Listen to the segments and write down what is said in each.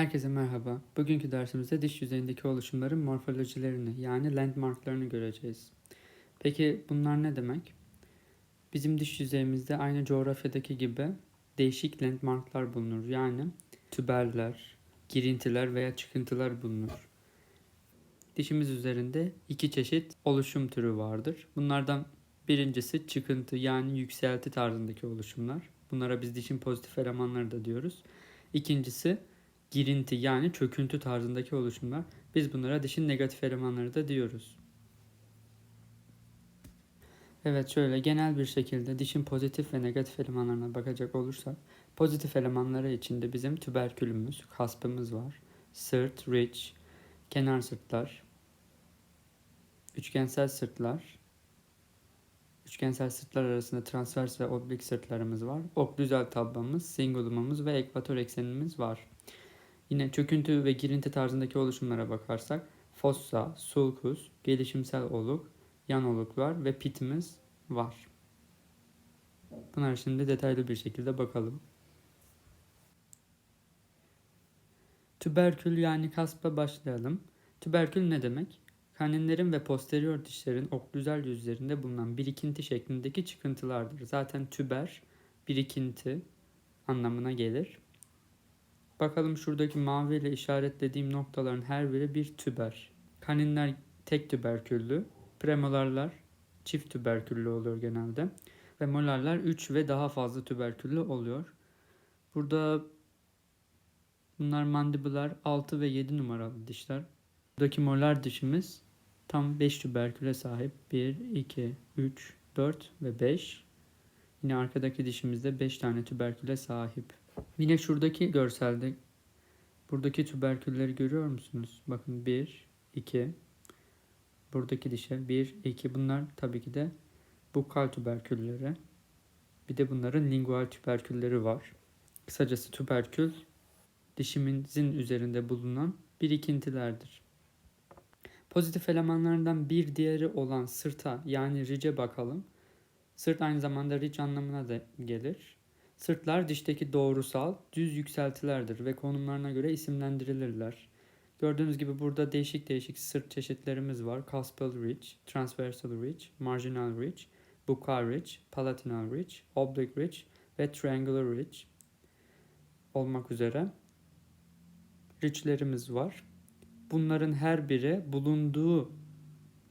Herkese merhaba. Bugünkü dersimizde diş yüzeyindeki oluşumların morfolojilerini yani landmarklarını göreceğiz. Peki bunlar ne demek? Bizim diş yüzeyimizde aynı coğrafyadaki gibi değişik landmarklar bulunur. Yani tüberler, girintiler veya çıkıntılar bulunur. Dişimiz üzerinde iki çeşit oluşum türü vardır. Bunlardan birincisi çıkıntı yani yükselti tarzındaki oluşumlar. Bunlara biz dişin pozitif elemanları da diyoruz. İkincisi girinti yani çöküntü tarzındaki oluşumlar. Biz bunlara dişin negatif elemanları da diyoruz. Evet şöyle genel bir şekilde dişin pozitif ve negatif elemanlarına bakacak olursak pozitif elemanları içinde bizim tüberkülümüz, kaspımız var. Sırt, ridge, kenar sırtlar, üçgensel sırtlar, üçgensel sırtlar arasında transvers ve oblik sırtlarımız var. Oklüzal tabbamız, singulumumuz ve ekvator eksenimiz var. Yine çöküntü ve girinti tarzındaki oluşumlara bakarsak fossa, sulcus, gelişimsel oluk, yan oluklar ve pitimiz var. Bunlar şimdi detaylı bir şekilde bakalım. Tüberkül yani kaspa başlayalım. Tüberkül ne demek? Kaninlerin ve posterior dişlerin oklüzal yüzlerinde bulunan birikinti şeklindeki çıkıntılardır. Zaten tüber birikinti anlamına gelir. Bakalım şuradaki mavi ile işaretlediğim noktaların her biri bir tüber. Kaninler tek tüberküllü, premolarlar çift tüberküllü oluyor genelde ve molarlar 3 ve daha fazla tüberküllü oluyor. Burada bunlar mandibular 6 ve 7 numaralı dişler. Buradaki molar dişimiz tam 5 tüberküle sahip. 1, 2, 3, 4 ve 5. Yine arkadaki dişimizde 5 tane tüberküle sahip. Yine şuradaki görselde buradaki tüberkülleri görüyor musunuz? Bakın 1, 2, buradaki dişe 1, 2 bunlar tabii ki de bukal tüberkülleri. Bir de bunların lingual tüberkülleri var. Kısacası tüberkül dişimizin üzerinde bulunan birikintilerdir. Pozitif elemanlarından bir diğeri olan sırta yani rice bakalım. Sırt aynı zamanda ric anlamına da gelir. Sırtlar dişteki doğrusal düz yükseltilerdir ve konumlarına göre isimlendirilirler. Gördüğünüz gibi burada değişik değişik sırt çeşitlerimiz var. Cuspal ridge, transversal ridge, marginal ridge, buccal ridge, palatinal ridge, oblique ridge ve triangular ridge olmak üzere ridge'lerimiz var. Bunların her biri bulunduğu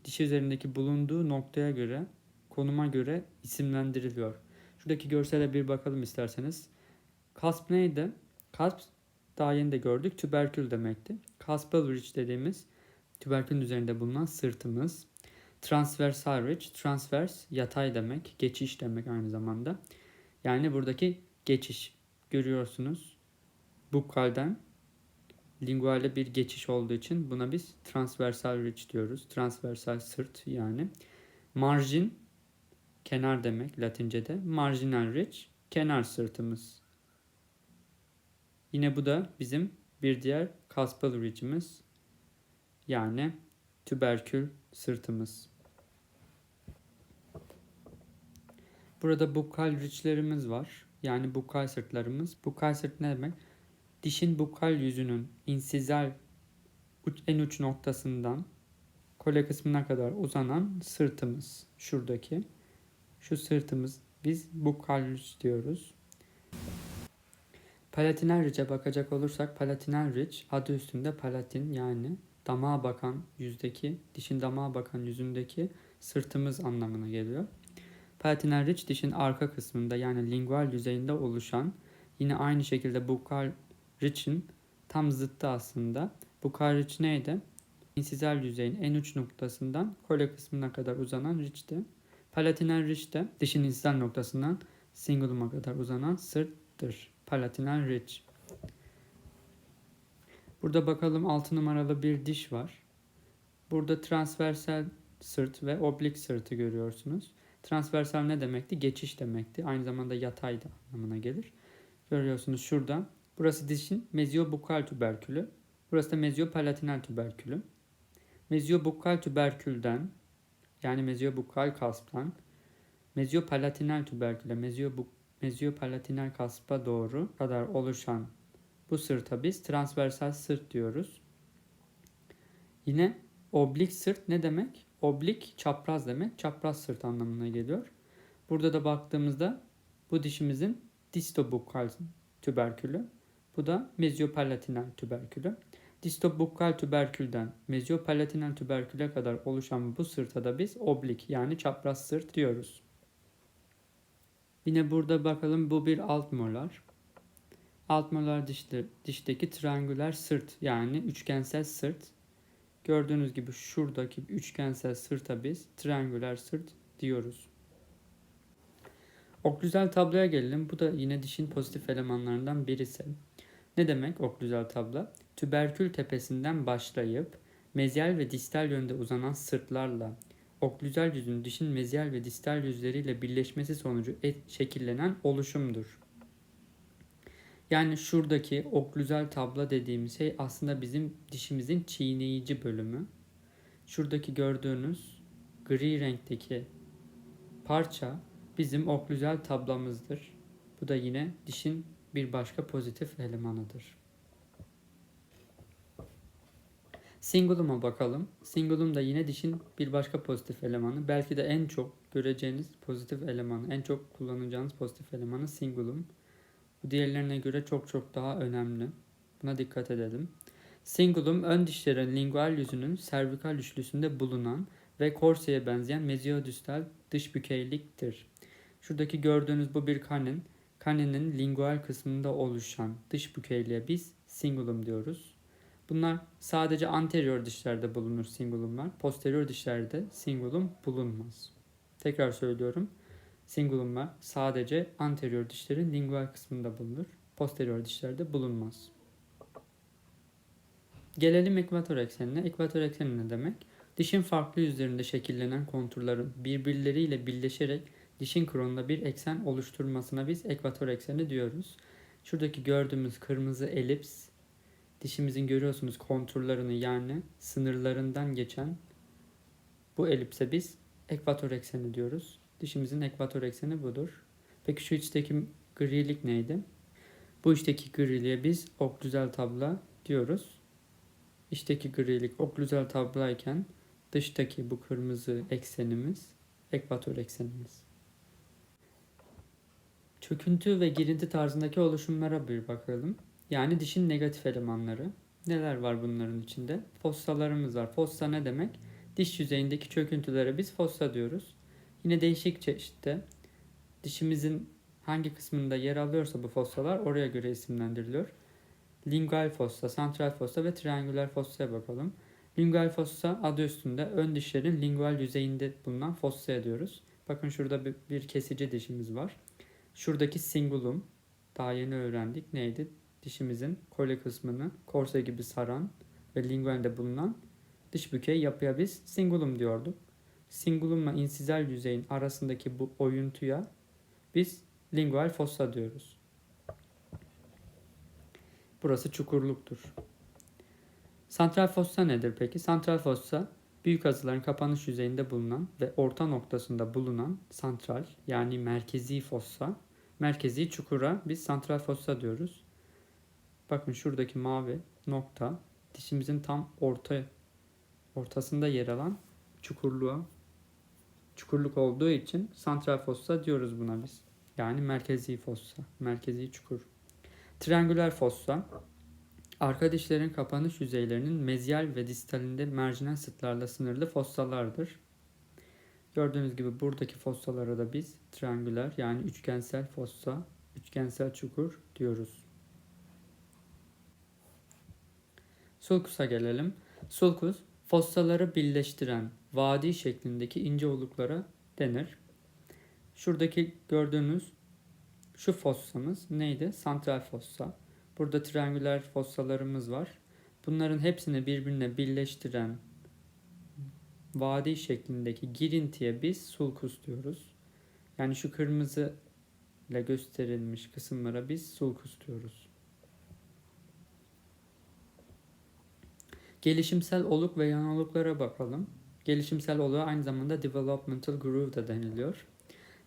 diş üzerindeki bulunduğu noktaya göre, konuma göre isimlendiriliyor. Şuradaki görsele bir bakalım isterseniz. Kasp neydi? Kasp daha yeni de gördük. Tüberkül demekti. Caspal ridge dediğimiz tüberkülün üzerinde bulunan sırtımız. Transversal ridge, transvers yatay demek, geçiş demek aynı zamanda. Yani buradaki geçiş görüyorsunuz. Bukkalden linguale bir geçiş olduğu için buna biz transversal ridge diyoruz. Transversal sırt yani. Margin kenar demek Latince'de. Marginal ridge kenar sırtımız. Yine bu da bizim bir diğer caspal ridge'imiz. Yani tüberkül sırtımız. Burada bukal ridge'lerimiz var. Yani bukal sırtlarımız. Bukal sırt ne demek? Dişin bukal yüzünün insizal en uç noktasından kole kısmına kadar uzanan sırtımız. Şuradaki. Şu sırtımız biz bukal diyoruz. Palatinal ridge'e bakacak olursak palatinal ridge adı üstünde palatin yani damağa bakan yüzdeki, dişin damağa bakan yüzündeki sırtımız anlamına geliyor. Palatinal ridge dişin arka kısmında yani lingual yüzeyinde oluşan yine aynı şekilde bukal ridge'in tam zıttı aslında. Bukal ridge neydi? İnsizal yüzeyin en uç noktasından kole kısmına kadar uzanan ridge'ti. Palatinal ridge de dişin insizal noktasından singuluma kadar uzanan sırttır. Palatinal ridge. Burada bakalım 6 numaralı bir diş var. Burada transversal sırt ve oblik sırtı görüyorsunuz. Transversal ne demekti? Geçiş demekti. Aynı zamanda yatay da anlamına gelir. Görüyorsunuz şurada. Burası dişin mezyobukal tüberkülü. Burası da mezyopalatinal tüberkülü. Mezyobukal tüberkülden yani mezyobukal kasptan mezyopalatinal tüberküle, mezyobuk mezyopalatinal kaspa doğru kadar oluşan Bu sırta biz transversal sırt diyoruz. Yine oblik sırt ne demek? Oblik çapraz demek. Çapraz sırt anlamına geliyor. Burada da baktığımızda bu dişimizin distobukal tüberkülü. Bu da mezyopalatinal tüberkülü. Distobukal tüberkülden mezyopalatinal tüberküle kadar oluşan bu sırta da biz oblik yani çapraz sırt diyoruz. Yine burada bakalım bu bir alt molar. Alt molar dişte, dişteki triangüler sırt yani üçgensel sırt. Gördüğünüz gibi şuradaki üçgensel sırta biz triangüler sırt diyoruz. Oklüzel tabloya gelelim. Bu da yine dişin pozitif elemanlarından birisi. Ne demek oklüzel tablo? Tüberkül tepesinden başlayıp mezyal ve distal yönde uzanan sırtlarla oklüzel yüzün dişin mezyal ve distal yüzleriyle birleşmesi sonucu et, şekillenen oluşumdur. Yani şuradaki oklüzel tabla dediğimiz şey aslında bizim dişimizin çiğneyici bölümü. Şuradaki gördüğünüz gri renkteki parça bizim oklüzel tablamızdır. Bu da yine dişin bir başka pozitif elemanıdır. Singulum'a bakalım. Singulum da yine dişin bir başka pozitif elemanı. Belki de en çok göreceğiniz pozitif elemanı, en çok kullanacağınız pozitif elemanı singulum. Bu diğerlerine göre çok çok daha önemli. Buna dikkat edelim. Singulum ön dişlerin lingual yüzünün servikal üçlüsünde bulunan ve korseye benzeyen meziodistal dış bükeyliktir. Şuradaki gördüğünüz bu bir kanin. Kaninin lingual kısmında oluşan dış bükeyliğe biz singulum diyoruz. Bunlar sadece anterior dişlerde bulunur singulumlar. Posterior dişlerde singulum bulunmaz. Tekrar söylüyorum. Singulumlar sadece anterior dişlerin lingual kısmında bulunur. Posterior dişlerde bulunmaz. Gelelim ekvator eksenine. Ekvator ekseni ne demek? Dişin farklı yüzlerinde şekillenen konturların birbirleriyle birleşerek dişin kronunda bir eksen oluşturmasına biz ekvator ekseni diyoruz. Şuradaki gördüğümüz kırmızı elips dişimizin görüyorsunuz konturlarını yani sınırlarından geçen bu elipse biz ekvator ekseni diyoruz. Dişimizin ekvator ekseni budur. Peki şu içteki grilik neydi? Bu içteki griliğe biz oklüzel tabla diyoruz. İçteki grilik oklüzel tablayken dıştaki bu kırmızı eksenimiz ekvator eksenimiz. Çöküntü ve girinti tarzındaki oluşumlara bir bakalım. Yani dişin negatif elemanları. Neler var bunların içinde? Fossalarımız var. Fossa ne demek? Diş yüzeyindeki çöküntülere biz fossa diyoruz. Yine değişik çeşitte dişimizin hangi kısmında yer alıyorsa bu fossalar oraya göre isimlendiriliyor. Lingual fossa, central fossa ve triangüler fossaya bakalım. Lingual fossa adı üstünde ön dişlerin lingual yüzeyinde bulunan fossaya diyoruz. Bakın şurada bir, bir kesici dişimiz var. Şuradaki singulum daha yeni öğrendik neydi? Dişimizin kole kısmını korse gibi saran ve lingualde bulunan dış bükey yapıya biz singulum diyorduk. Singulumla insizal yüzeyin arasındaki bu oyuntuya biz lingual fossa diyoruz. Burası çukurluktur. Santral fossa nedir peki? Santral fossa büyük azıların kapanış yüzeyinde bulunan ve orta noktasında bulunan santral yani merkezi fossa, merkezi çukura biz santral fossa diyoruz. Bakın şuradaki mavi nokta dişimizin tam orta ortasında yer alan çukurluğa çukurluk olduğu için santral fossa diyoruz buna biz. Yani merkezi fossa, merkezi çukur. Triangüler fossa arka dişlerin kapanış yüzeylerinin mezyal ve distalinde marjinal sıtlarla sınırlı fossalardır. Gördüğünüz gibi buradaki fossalara da biz triangüler yani üçgensel fossa, üçgensel çukur diyoruz. Sulkus'a gelelim. Sulkus, fossaları birleştiren vadi şeklindeki ince oluklara denir. Şuradaki gördüğünüz şu fossamız neydi? Santral fossa. Burada triangüler fossalarımız var. Bunların hepsini birbirine birleştiren vadi şeklindeki girintiye biz sulkus diyoruz. Yani şu kırmızı ile gösterilmiş kısımlara biz sulkus diyoruz. Gelişimsel oluk ve yan oluklara bakalım. Gelişimsel oluğa aynı zamanda developmental groove da deniliyor.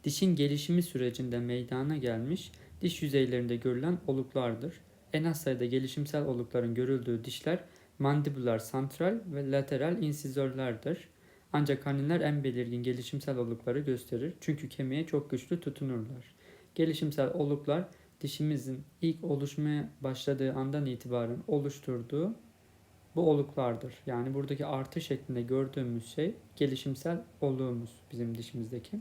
Dişin gelişimi sürecinde meydana gelmiş diş yüzeylerinde görülen oluklardır. en az sayıda gelişimsel olukların görüldüğü dişler mandibular santral ve lateral insizörlerdir. Ancak kaninler en belirgin gelişimsel olukları gösterir çünkü kemiğe çok güçlü tutunurlar. Gelişimsel oluklar dişimizin ilk oluşmaya başladığı andan itibaren oluşturduğu bu oluklardır. Yani buradaki artı şeklinde gördüğümüz şey gelişimsel oluğumuz bizim dişimizdeki.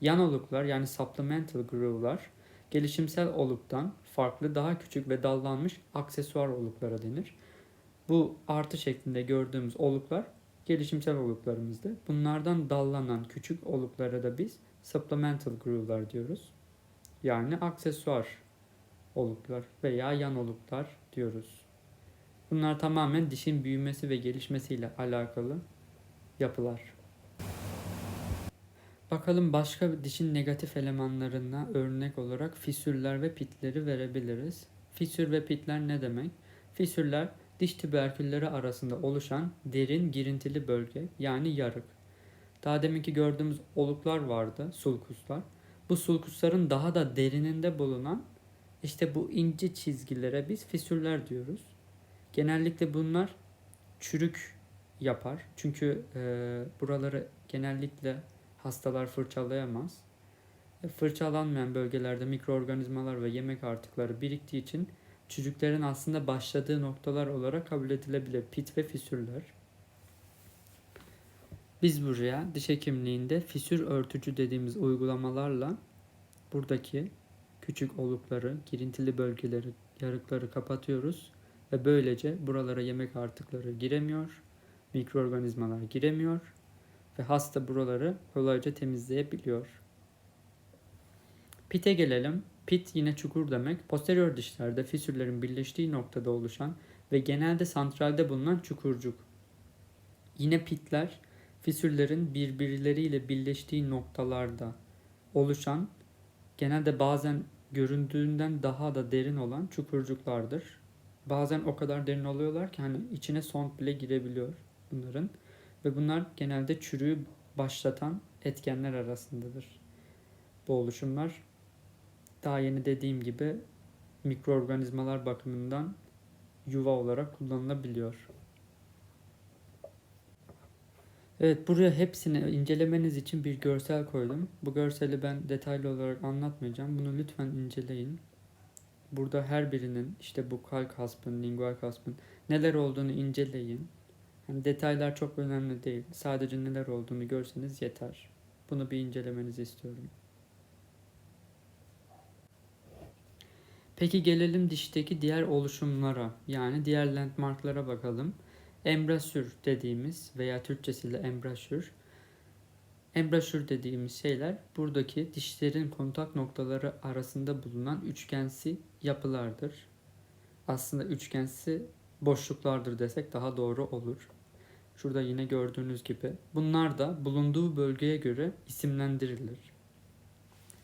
Yan oluklar yani supplemental groove'lar gelişimsel oluktan farklı daha küçük ve dallanmış aksesuar oluklara denir. Bu artı şeklinde gördüğümüz oluklar gelişimsel oluklarımızdı. Bunlardan dallanan küçük oluklara da biz supplemental groove'lar diyoruz. Yani aksesuar oluklar veya yan oluklar diyoruz. Bunlar tamamen dişin büyümesi ve gelişmesiyle alakalı yapılar. Bakalım başka dişin negatif elemanlarına örnek olarak fisürler ve pitleri verebiliriz. Fisür ve pitler ne demek? Fisürler diş tüberkülleri arasında oluşan derin girintili bölge yani yarık. Daha deminki gördüğümüz oluklar vardı, sulkuslar. Bu sulkusların daha da derininde bulunan işte bu ince çizgilere biz fisürler diyoruz. Genellikle bunlar çürük yapar. Çünkü e, buraları genellikle hastalar fırçalayamaz. E, fırçalanmayan bölgelerde mikroorganizmalar ve yemek artıkları biriktiği için çürüklerin aslında başladığı noktalar olarak kabul edilebilir. Pit ve fisürler. Biz buraya diş hekimliğinde fisür örtücü dediğimiz uygulamalarla buradaki küçük olukları, girintili bölgeleri, yarıkları kapatıyoruz ve böylece buralara yemek artıkları giremiyor, mikroorganizmalar giremiyor ve hasta buraları kolayca temizleyebiliyor. Pite gelelim. Pit yine çukur demek. Posterior dişlerde fisürlerin birleştiği noktada oluşan ve genelde santralde bulunan çukurcuk. Yine pitler fisürlerin birbirleriyle birleştiği noktalarda oluşan genelde bazen göründüğünden daha da derin olan çukurcuklardır. Bazen o kadar derin oluyorlar ki hani içine sont bile girebiliyor bunların. Ve bunlar genelde çürüğü başlatan etkenler arasındadır. Bu oluşumlar daha yeni dediğim gibi mikroorganizmalar bakımından yuva olarak kullanılabiliyor. Evet buraya hepsini incelemeniz için bir görsel koydum. Bu görseli ben detaylı olarak anlatmayacağım. Bunu lütfen inceleyin. Burada her birinin işte bu kalk haspın, lingual haspın neler olduğunu inceleyin. Yani detaylar çok önemli değil. Sadece neler olduğunu görseniz yeter. Bunu bir incelemenizi istiyorum. Peki gelelim dişteki diğer oluşumlara yani diğer landmarklara bakalım. Embrasür dediğimiz veya Türkçesiyle embrasür. Embrasür dediğimiz şeyler buradaki dişlerin kontak noktaları arasında bulunan üçgensi yapılardır. Aslında üçgensi boşluklardır desek daha doğru olur. Şurada yine gördüğünüz gibi. Bunlar da bulunduğu bölgeye göre isimlendirilir.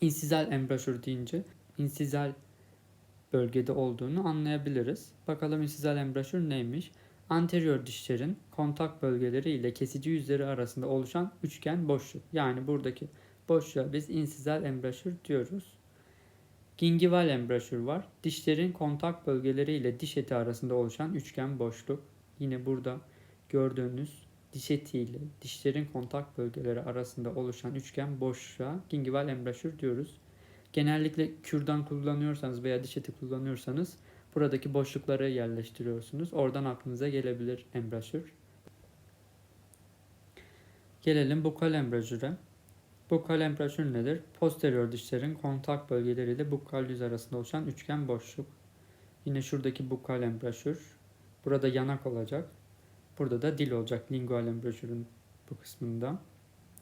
İnsizal embrasür deyince insizal bölgede olduğunu anlayabiliriz. Bakalım insizal embrasür neymiş? Anterior dişlerin kontak bölgeleri ile kesici yüzleri arasında oluşan üçgen boşluk. Yani buradaki boşluğa biz insizal embrasür diyoruz. Gingival embrasür var. Dişlerin kontak bölgeleri ile diş eti arasında oluşan üçgen boşluk. Yine burada gördüğünüz diş eti ile dişlerin kontak bölgeleri arasında oluşan üçgen boşluğa gingival embrasür diyoruz. Genellikle kürdan kullanıyorsanız veya diş eti kullanıyorsanız buradaki boşlukları yerleştiriyorsunuz. Oradan aklınıza gelebilir embrasür. Gelelim bukal embrasüre. Bukal embrasür nedir? Posterior dişlerin kontak bölgeleriyle bukal yüz arasında oluşan üçgen boşluk. Yine şuradaki bukal embrasür. Burada yanak olacak. Burada da dil olacak lingual embrasürün bu kısmında.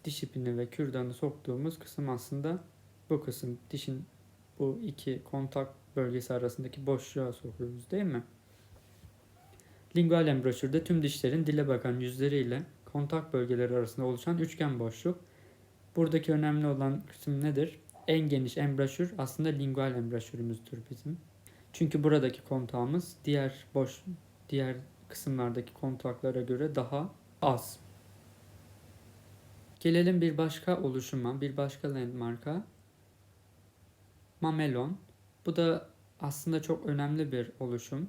Diş ipini ve kürdanı soktuğumuz kısım aslında bu kısım dişin bu iki kontak bölgesi arasındaki boşluğa sokuyoruz değil mi? Lingual embrasürde tüm dişlerin dile bakan yüzleriyle kontak bölgeleri arasında oluşan üçgen boşluk. Buradaki önemli olan kısım nedir? En geniş embrasür aslında lingual embrasürümüzdür bizim. Çünkü buradaki kontağımız diğer boş diğer kısımlardaki kontaklara göre daha az. Gelelim bir başka oluşuma, bir başka landmarka. Mamelon. Bu da aslında çok önemli bir oluşum.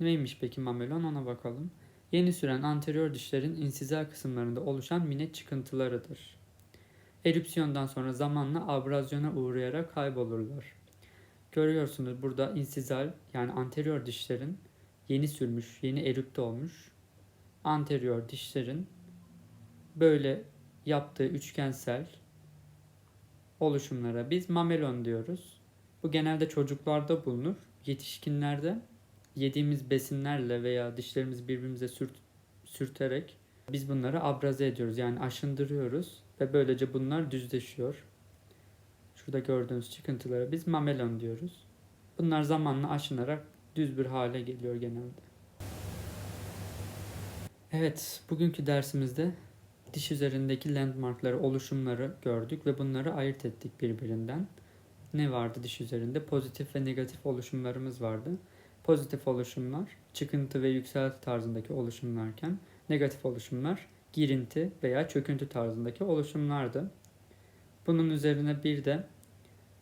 Neymiş peki mamelon ona bakalım. Yeni süren anterior dişlerin insizal kısımlarında oluşan mine çıkıntılarıdır. Erupsiyondan sonra zamanla abrazyona uğrayarak kaybolurlar. Görüyorsunuz burada insizal yani anterior dişlerin yeni sürmüş, yeni erupte olmuş anterior dişlerin böyle yaptığı üçgensel oluşumlara biz mamelon diyoruz. Bu genelde çocuklarda bulunur. Yetişkinlerde yediğimiz besinlerle veya dişlerimizi birbirimize sürt, sürterek biz bunları abraze ediyoruz. Yani aşındırıyoruz ve böylece bunlar düzleşiyor. Şurada gördüğünüz çıkıntılara biz mamelon diyoruz. Bunlar zamanla aşınarak düz bir hale geliyor genelde. Evet, bugünkü dersimizde diş üzerindeki landmarkları, oluşumları gördük ve bunları ayırt ettik birbirinden. Ne vardı diş üzerinde? Pozitif ve negatif oluşumlarımız vardı. Pozitif oluşumlar çıkıntı ve yükselti tarzındaki oluşumlarken negatif oluşumlar girinti veya çöküntü tarzındaki oluşumlardı. Bunun üzerine bir de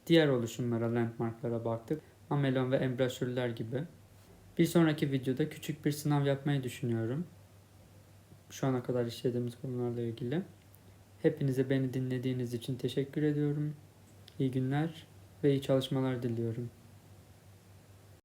diğer oluşumlara, landmarklara baktık. Amelon ve embrasürler gibi. Bir sonraki videoda küçük bir sınav yapmayı düşünüyorum şu ana kadar işlediğimiz konularla ilgili. Hepinize beni dinlediğiniz için teşekkür ediyorum. İyi günler ve iyi çalışmalar diliyorum.